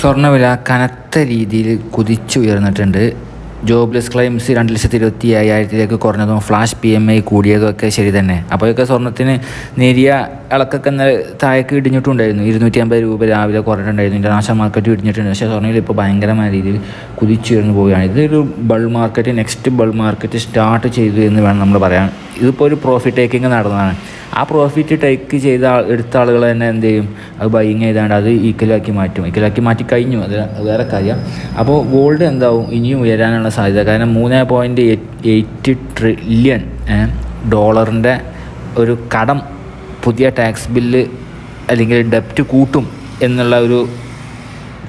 സ്വർണവില കനത്ത രീതിയിൽ കുതിച്ചുയർന്നിട്ടുണ്ട്. ജോബ്ലെസ് ക്ലെയിംസ് രണ്ട് ലക്ഷത്തി ഇരുപത്തി അയ്യായിരത്തിലേക്ക് കുറഞ്ഞതും ഫ്ലാഷ് പി എം ഐ കൂടിയതും ഒക്കെ ശരി തന്നെ. അപ്പോഴൊക്കെ സ്വർണത്തിന് നേരിയ ഇളക്കൊക്കെ ഇന്നലെ താഴേക്ക് ഇടിഞ്ഞിട്ടുണ്ടായിരുന്നു. ഇരുന്നൂറ്റി അമ്പത് രൂപ രാവിലെ കുറഞ്ഞിട്ടുണ്ടായിരുന്നു. International market ഇടിഞ്ഞിട്ടുണ്ട്. പക്ഷേ സ്വർണയിൽ ഇപ്പോൾ ഭയങ്കരമായ രീതിയിൽ കുതിച്ചുയർന്നു പോവുകയാണ്. ഇതൊരു bull market next bull market start ചെയ്തു എന്ന് വേണം നമ്മൾ പറയാൻ. ഇതിപ്പോൾ ഒരു പ്രോഫിറ്റ് ടേക്കിംഗ് നടന്നതാണ്. ആ പ്രോഫിറ്റ് ടേക്ക് ചെയ്ത എടുത്ത ആളുകൾ തന്നെ എന്ത് ചെയ്യും? അത് ബൈങ് ചെയ്താണ്ട് അത് ഈക്വലാക്കി മാറ്റും. ഈക്വലാക്കി മാറ്റി കഴിഞ്ഞു. അത് വേറെ കാര്യം. അപ്പോൾ ഗോൾഡ് എന്താവും? ഇനിയും ഉയരാനുള്ള സാധ്യത. കാരണം മൂന്ന് പോയിന്റ് എയ്റ്റ് ട്രില്യൺ ഡോളറിന്റെ ഒരു കടം പുതിയ ടാക്സ് ബില്ല് അല്ലെങ്കിൽ ഡെപ്റ്റ് കൂട്ടും എന്നുള്ള ഒരു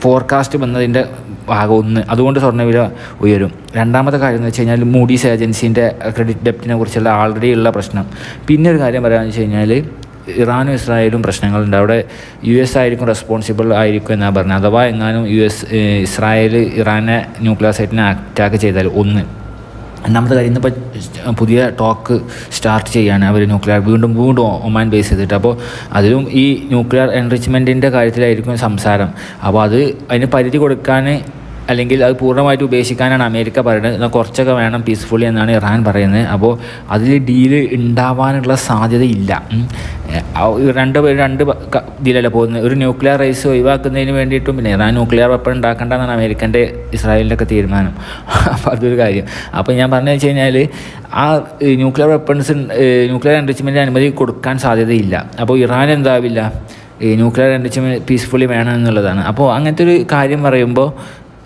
ഫോർകാസ്റ്റ് വന്നതിന്റെ ഭാഗം ഒന്ന്. അതുകൊണ്ട് സ്വർണവില ഉയരും. രണ്ടാമത്തെ കാര്യം എന്ന് വെച്ച് കഴിഞ്ഞാൽ മൂഡീസ് ഏജൻസീന്റെ ക്രെഡിറ്റ് ഡെപ്റ്റിനെ കുറിച്ചുള്ള ആൾറെഡി ഉള്ള പ്രശ്നം. പിന്നെ ഒരു കാര്യം പറയാമെന്ന് വെച്ച് കഴിഞ്ഞാൽ ഇറാനും ഇസ്രായേലും പ്രശ്നങ്ങളുണ്ട്. അവിടെ യു എസ് ആയിരിക്കും റെസ്പോൺസിബിൾ ആയിരിക്കും എന്നാണ് പറഞ്ഞത്. അഥവാ എങ്ങാനും യു എസ് ഇസ്രായേൽ ഇറാനെ ന്യൂക്ലിയർ സൈറ്റിനെ അറ്റാക്ക് ചെയ്താൽ ഒന്ന്. രണ്ടാമത്തെ കാര്യം ഇന്നിപ്പോൾ പുതിയ ടോക്ക് സ്റ്റാർട്ട് ചെയ്യാണ്. അവർ ന്യൂക്ലിയർ വീണ്ടും വീണ്ടും ഒമാൻ ബേസ് ചെയ്തിട്ട്. അപ്പോൾ അതിലും ഈ ന്യൂക്ലിയർ എൻറിച്ച്മെന്റിന്റെ കാര്യത്തിലായിരിക്കും സംസാരം. അപ്പോൾ അത് അതിന് പരിധി കൊടുക്കാൻ അല്ലെങ്കിൽ അത് പൂർണമായിട്ട് ഉപേക്ഷിക്കാനാണ് അമേരിക്ക പറയുന്നത്. കുറച്ചൊക്കെ വേണം പീസ്ഫുള്ളി എന്നാണ് ഇറാൻ പറയുന്നത്. അപ്പോൾ അതിൽ ഡീൽ ഉണ്ടാവാനുള്ള സാധ്യതയില്ല. രണ്ട് പേര് രണ്ട് ഇതിലല്ല പോകുന്നത്? ഒരു ന്യൂക്ലിയർ റൈസ് ഒഴിവാക്കുന്നതിന് വേണ്ടിയിട്ടും പിന്നെ ഇറാൻ ന്യൂക്ലിയർ വെപ്പൺ ഉണ്ടാക്കേണ്ടതെന്നാണ് അമേരിക്കന്റെ ഇസ്രായേലിന്റെ ഒക്കെ തീരുമാനം. അപ്പോൾ അതൊരു കാര്യം. അപ്പോൾ ഞാൻ പറഞ്ഞു വെച്ച് കഴിഞ്ഞാൽ ആ ന്യൂക്ലിയർ വെപ്പൺസ് ന്യൂക്ലിയർ എൻറിച്ച്മെന്റിന് അനുമതി കൊടുക്കാൻ സാധ്യതയില്ല. അപ്പോൾ ഇറാൻ എന്താവില്ല? ന്യൂക്ലിയർ എൻറിച്ച്മെന്റ് പീസ്ഫുള്ളി വേണം എന്നുള്ളതാണ്. അപ്പോൾ അങ്ങനത്തെ ഒരു കാര്യം പറയുമ്പോൾ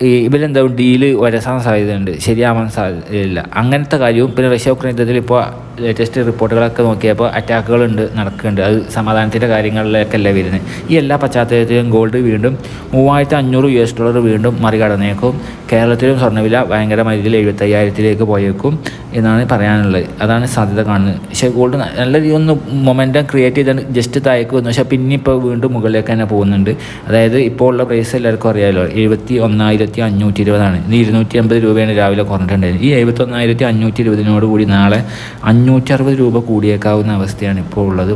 ഈ ഇവരെന്താവും ഡീൽ വരസാൻ സാധ്യതയുണ്ട്? ശരിയാവാൻ സാധ്യതയില്ല അങ്ങനത്തെ കാര്യവും പിന്നെ റഷ്യ ഉക്രൈൻ യുദ്ധത്തിൽ ഇപ്പോൾ ലേറ്റസ്റ്റ് റിപ്പോർട്ടുകളൊക്കെ നോക്കിയപ്പോൾ അറ്റാക്കുകളുണ്ട് നടക്കുന്നുണ്ട്. അത് സമാധാനത്തിന്റെ കാര്യങ്ങളിലേക്കല്ല വരുന്നത് ഈ എല്ലാ പശ്ചാത്തലത്തിലും ഗോൾഡ് വീണ്ടും മൂവായിരത്തി അഞ്ഞൂറ് യു എസ് ഡോളർ വീണ്ടും മറികടന്നേക്കും. കേരളത്തിലും സ്വർണവില ഭയങ്കരമായ രീതിയിൽ എഴുപത്തയ്യായിരത്തിലേക്ക് പോയേക്കും. എന്നാണ് പറയാനുള്ളത്. അതാണ് സാധ്യത കാണുന്നത്. പക്ഷേ ഗോൾഡ് നല്ല ഒന്ന് മൊമെന്റം ക്രിയേറ്റ് ചെയ്താണ് ജസ്റ്റ് താഴേക്ക് വന്നു. പക്ഷേ പിന്നെ ഇപ്പോൾ വീണ്ടും മുകളിലേക്ക് തന്നെ പോകുന്നുണ്ട്. അതായത് ഇപ്പോൾ ഉള്ള പ്രൈസ് എല്ലാവർക്കും അറിയാമല്ലോ എഴുപത്തി ഒന്നായിരത്തി അഞ്ഞൂറ്റി ഇരുപതാണ് ഇനി ഇരുന്നൂറ്റി അമ്പത് രൂപയാണ് രാവിലെ കുറഞ്ഞിട്ടുണ്ടായിരുന്നത് ഈ എഴുപത്തി ഒന്നായിരത്തി അഞ്ഞൂറ്റി ഇരുപതിനോട് കൂടി നാളെ അഞ്ഞൂറ്റി അറുപത് രൂപ കൂടിയേക്കാവുന്ന അവസ്ഥയാണ് ഇപ്പോൾ ഉള്ളത്.